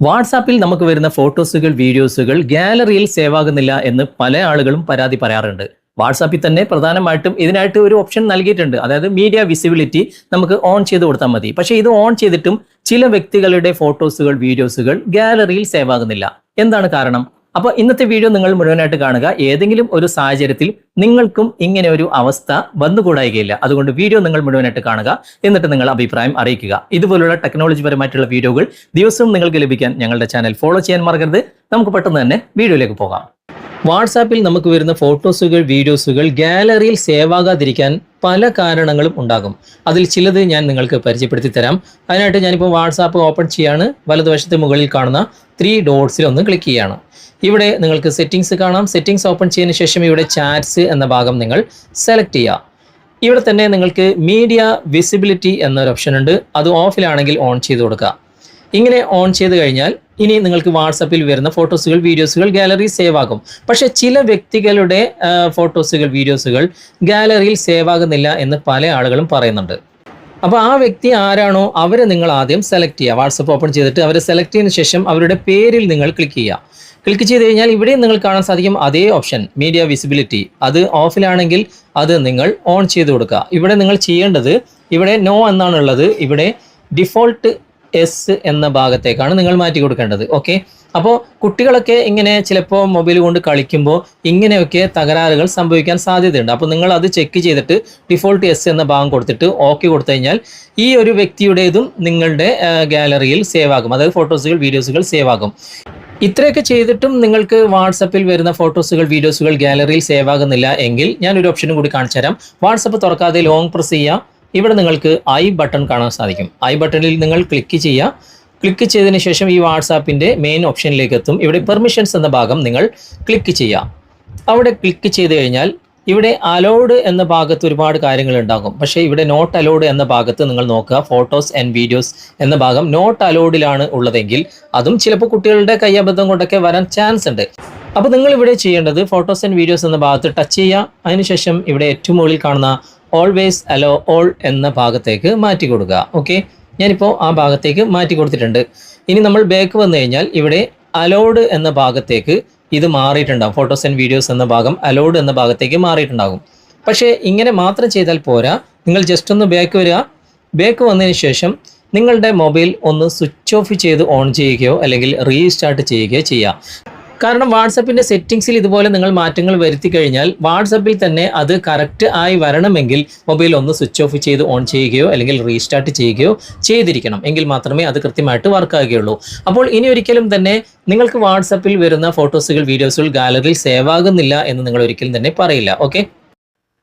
വാട്സാപ്പിൽ നമുക്ക് വരുന്ന ഫോട്ടോസുകൾ വീഡിയോസുകൾ ഗാലറിയിൽ സേവ് ആകുന്നില്ല എന്ന് പല ആളുകളും പരാതി പറയാറുണ്ട്. വാട്സാപ്പിൽ തന്നെ പ്രധാനമായിട്ടും ഇതിനായിട്ട് ഒരു ഓപ്ഷൻ നൽകിയിട്ടുണ്ട്. അതായത് മീഡിയ വിസിബിലിറ്റി നമുക്ക് ഓൺ ചെയ്ത് കൊടുത്താൽ മതി. പക്ഷേ ഇത് ഓൺ ചെയ്തിട്ടും ചില വ്യക്തികളുടെ ഫോട്ടോസുകൾ വീഡിയോസുകൾ ഗാലറിയിൽ സേവ് ആകുന്നില്ല എന്താണ് കാരണം? അപ്പോൾ ഇന്നത്തെ വീഡിയോ നിങ്ങൾ മുഴുവനായിട്ട് കാണുക. ഏതെങ്കിലും ഒരു സാഹചര്യത്തിൽ നിങ്ങൾക്കും ഇങ്ങനെ ഒരു അവസ്ഥ വന്നുകൂടായികയില്ല. അതുകൊണ്ട് വീഡിയോ നിങ്ങൾ മുഴുവനായിട്ട് കാണുക. എന്നിട്ട് നിങ്ങൾ അഭിപ്രായം അറിയിക്കുക. ഇതുപോലുള്ള ടെക്നോളജി പരമായിട്ടുള്ള വീഡിയോകൾ ദിവസവും നിങ്ങൾക്ക് ലഭിക്കാൻ ഞങ്ങളുടെ ചാനൽ ഫോളോ ചെയ്യാൻ മറക്കരുത്. നമുക്ക് പെട്ടെന്ന് തന്നെ വീഡിയോയിലേക്ക് പോകാം. വാട്സാപ്പിൽ നമുക്ക് വരുന്ന ഫോട്ടോസുകൾ വീഡിയോസുകൾ ഗാലറിയിൽ സേവ് ആകാതിരിക്കാൻ പല കാരണങ്ങളും ഉണ്ടാകും. അതിൽ ചിലത് ഞാൻ നിങ്ങൾക്ക് പരിചയപ്പെടുത്തി തരാം. അതിനായിട്ട് ഞാനിപ്പോൾ വാട്സാപ്പ് ഓപ്പൺ ചെയ്യാണ്. വലതുവശത്ത് മുകളിൽ കാണുന്ന ത്രീ ഡോട്ട്സിൽ ഒന്ന് ക്ലിക്ക് ചെയ്യുകയാണ് ഇവിടെ നിങ്ങൾക്ക് സെറ്റിംഗ്സ് കാണാം. സെറ്റിംഗ്സ് ഓപ്പൺ ചെയ്തതിന് ശേഷം ഇവിടെ ചാറ്റ്സ് എന്ന ഭാഗം നിങ്ങൾ സെലക്ട് ചെയ്യുക. ഇവിടെ തന്നെ നിങ്ങൾക്ക് മീഡിയ വിസിബിലിറ്റി എന്നൊരു ഓപ്ഷൻ ഉണ്ട്. അത് ഓഫിലാണെങ്കിൽ ഓൺ ചെയ്ത് കൊടുക്കുക. ഇങ്ങനെ ഓൺ ചെയ്ത് കഴിഞ്ഞാൽ ഇനി നിങ്ങൾക്ക് വാട്സപ്പിൽ വരുന്ന ഫോട്ടോസുകൾ വീഡിയോസുകൾ ഗാലറി സേവ് ആകും. പക്ഷേ ചില വ്യക്തികളുടെ ഫോട്ടോസുകൾ വീഡിയോസുകൾ ഗാലറിയിൽ സേവ് ആകുന്നില്ല എന്ന് പല ആളുകളും പറയുന്നുണ്ട്. അപ്പോൾ ആ വ്യക്തി ആരാണോ അവരെ നിങ്ങൾ ആദ്യം സെലക്ട് ചെയ്യുക. വാട്സപ്പ് ഓപ്പൺ ചെയ്തിട്ട് അവരെ സെലക്ട് ചെയ്യുന്ന ശേഷം അവരുടെ പേരിൽ നിങ്ങൾ ക്ലിക്ക് ചെയ്യുക. ക്ലിക്ക് ചെയ്ത് കഴിഞ്ഞാൽ ഇവിടെ നിങ്ങൾ കാണാൻ സാധിക്കും അതേ ഓപ്ഷൻ മീഡിയ വിസിബിലിറ്റി അത് ഓഫിലാണെങ്കിൽ അത് നിങ്ങൾ ഓൺ ചെയ്ത് കൊടുക്കുക. ഇവിടെ നിങ്ങൾ ചെയ്യേണ്ടത് ഇവിടെ നോ എന്നാണുള്ളത്. ഇവിടെ ഡിഫോൾട്ട് എസ് എന്ന ഭാഗത്തേക്കാണ് നിങ്ങൾ മാറ്റി കൊടുക്കേണ്ടത്. ഓക്കെ അപ്പോൾ കുട്ടികളൊക്കെ ഇങ്ങനെ ചിലപ്പോൾ മൊബൈൽ കൊണ്ട് കളിക്കുമ്പോൾ ഇങ്ങനെയൊക്കെ തകരാറുകൾ സംഭവിക്കാൻ സാധ്യതയുണ്ട്. അപ്പോൾ നിങ്ങൾ അത് ചെക്ക് ചെയ്തിട്ട് ഡിഫോൾട്ട് എസ് എന്ന ഭാഗം കൊടുത്തിട്ട് ഓക്കെ കൊടുത്തു കഴിഞ്ഞാൽ ഈ ഒരു വ്യക്തിയുടേതും നിങ്ങളുടെ ഗാലറിയിൽ സേവ് ആകും. അതായത് ഫോട്ടോസുകൾ വീഡിയോസുകൾ സേവ് ആകും. ഇത്രയൊക്കെ ചെയ്തിട്ടും നിങ്ങൾക്ക് വാട്സപ്പിൽ വരുന്ന ഫോട്ടോസുകൾ വീഡിയോസുകൾ ഗാലറിയിൽ സേവ് ആകുന്നില്ല എങ്കിൽ ഞാൻ ഒരു ഓപ്ഷനും കൂടി കാണിച്ചു തരാം വാട്സപ്പ് തുറക്കാതെ ലോങ് പ്രസ് ചെയ്യുക ഇവിടെ നിങ്ങൾക്ക് ഐ ബട്ടൺ കാണാൻ സാധിക്കും. ഐ ബട്ടണിൽ നിങ്ങൾ ക്ലിക്ക് ചെയ്യുക. ക്ലിക്ക് ചെയ്തതിന് ശേഷം ഈ വാട്സാപ്പിന്റെ മെയിൻ ഓപ്ഷനിലേക്ക് എത്തും. ഇവിടെ പെർമിഷൻസ് എന്ന ഭാഗം നിങ്ങൾ ക്ലിക്ക് ചെയ്യുക. അവിടെ ക്ലിക്ക് ചെയ്ത് കഴിഞ്ഞാൽ ഇവിടെ അലോഡ് എന്ന ഭാഗത്ത് ഒരുപാട് കാര്യങ്ങൾ ഉണ്ടാകും. പക്ഷേ ഇവിടെ നോട്ട് അലോഡ് എന്ന ഭാഗത്ത് നിങ്ങൾ നോക്കുക. ഫോട്ടോസ് ആൻഡ് വീഡിയോസ് എന്ന ഭാഗം നോട്ട് അലോഡിലാണ് ഉള്ളതെങ്കിൽ അതും ചിലപ്പോൾ കുട്ടികളുടെ കൈയബദ്ധം കൊണ്ടൊക്കെ വരാൻ ചാൻസ് ഉണ്ട്. അപ്പോൾ നിങ്ങൾ ഇവിടെ ചെയ്യേണ്ടത് ഫോട്ടോസ് ആൻഡ് വീഡിയോസ് എന്ന ഭാഗത്ത് ടച്ച് ചെയ്യുക. അതിനുശേഷം ഇവിടെ ഏറ്റവും മുകളിൽ കാണുന്ന ഓൾവേസ് അലോ ഓൾ എന്ന ഭാഗത്തേക്ക് മാറ്റി കൊടുക്കുക. ഓക്കെ ഞാനിപ്പോൾ ആ ഭാഗത്തേക്ക് മാറ്റി കൊടുത്തിട്ടുണ്ട്. ഇനി നമ്മൾ ബാക്ക് വന്നു കഴിഞ്ഞാൽ ഇവിടെ അലോഡ് എന്ന ഭാഗത്തേക്ക് ഇത് മാറിയിട്ടുണ്ടാകും ഫോട്ടോസ് ആൻഡ് വീഡിയോസ് എന്ന ഭാഗം അലോഡ് എന്ന ഭാഗത്തേക്ക് മാറിയിട്ടുണ്ടാകും. പക്ഷേ ഇങ്ങനെ മാത്രം ചെയ്താൽ പോരാ. നിങ്ങൾ ജസ്റ്റ് ഒന്ന് ബാക്ക് വരിക. ബാക്ക് വന്നതിന് ശേഷം നിങ്ങളുടെ മൊബൈൽ ഒന്ന് സ്വിച്ച് ഓഫ് ചെയ്ത് ഓൺ ചെയ്യുകയോ അല്ലെങ്കിൽ റീസ്റ്റാർട്ട് ചെയ്യുകയോ ചെയ്യുക കാരണം വാട്സപ്പിന്റെ സെറ്റിംഗ്സിൽ ഇതുപോലെ നിങ്ങൾ മാറ്റങ്ങൾ വരുത്തി കഴിഞ്ഞാൽ വാട്സപ്പിൽ തന്നെ അത് കറക്റ്റ് ആയി വരണമെങ്കിൽ മൊബൈൽ ഒന്ന് സ്വിച്ച് ഓഫ് ചെയ്ത് ഓൺ ചെയ്യുകയോ അല്ലെങ്കിൽ റീസ്റ്റാർട്ട് ചെയ്യുകയോ ചെയ്തിരിക്കണം. എങ്കിൽ മാത്രമേ അത് കൃത്യമായിട്ട് വർക്ക് ആകുകയുള്ളൂ. അപ്പോൾ ഇനി ഒരിക്കലും തന്നെ നിങ്ങൾക്ക് വാട്സപ്പിൽ വരുന്ന ഫോട്ടോസുകൾ വീഡിയോസുകൾ ഗാലറിയിൽ സേവ് ആകുന്നില്ല എന്ന് നിങ്ങൾ ഒരിക്കലും തന്നെ പറയില്ല. ഓക്കെ